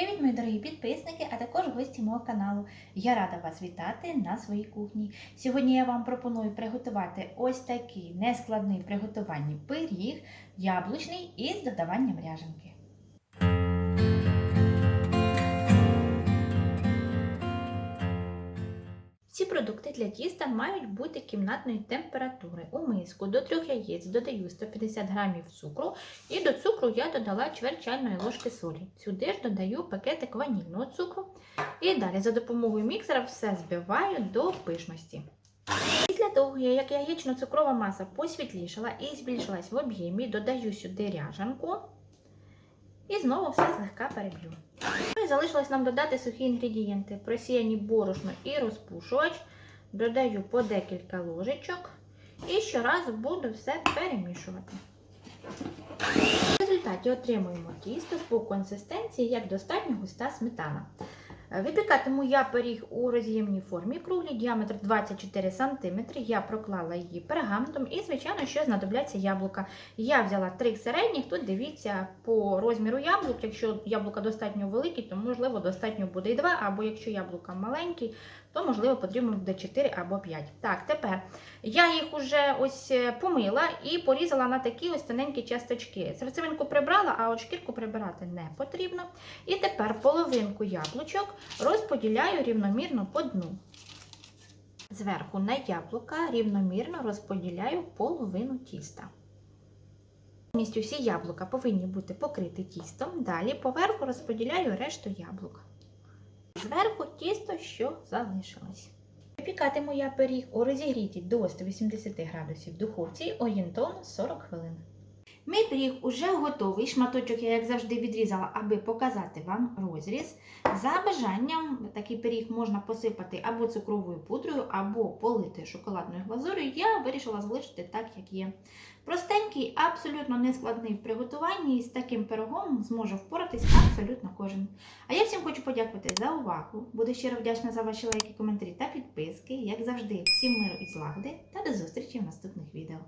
Привіт, мої дорогі підписники, а також гості мого каналу. Я рада вас вітати на своїй кухні. Сьогодні я вам пропоную приготувати ось такий нескладний в приготуванні пиріг яблучний із додаванням ряженки. Всі продукти для тіста мають бути кімнатної температури. У миску до 3 яєць додаю 150 г цукру і до цукру я додала чверть чайної ложки солі. Сюди ж додаю пакетик ванільного цукру. І далі за допомогою міксера все збиваю до пишності. Після того, як яєчно-цукрова маса посвітлішала і збільшилась в об'ємі, додаю сюди ряжанку і знову все злегка переб'ю. Ну і залишилось нам додати сухі інгредієнти. Просіяні борошно і розпушувач. Додаю по декілька ложечок. І щоразу буду все перемішувати. В результаті отримуємо тісто по консистенції, як достатньо густа сметана. Випікатиму я пиріг у роз'ємній формі круглій, діаметр 24 см. Я проклала її пергаментом і, звичайно, що знадобляться яблука. Я взяла три середніх, тут дивіться по розміру яблук. Якщо яблука достатньо великі, то можливо достатньо буде і 2, або якщо яблука маленькі, то можливо потрібно буде 4 або 5. Так, тепер я їх уже ось помила і порізала на такі ось тоненькі часточки. Серцевинку прибрала, а от шкірку прибирати не потрібно. І тепер половинку яблучок розподіляю рівномірно по дну. Зверху на яблука рівномірно розподіляю половину тіста. Повністю всі яблука повинні бути покриті тістом. Далі поверху розподіляю решту яблук. Зверху тісто, що залишилось. Випікатиму я пиріг у розігріті до 180 градусів духовці орієнтовно 40 хвилин. Мій пиріг уже готовий. Шматочок я, як завжди, відрізала, аби показати вам розріз. За бажанням такий пиріг можна посипати або цукровою пудрою, або полити шоколадною глазур'ю. Я вирішила залишити так, як є. Простенький, абсолютно нескладний в приготуванні, і з таким пирогом зможе впоратись абсолютно кожен. А я всім хочу подякувати за увагу. Буду щиро вдячна за ваші лайки, коментарі та підписки. Як завжди, всім миру і злагоди та до зустрічі в наступних відео.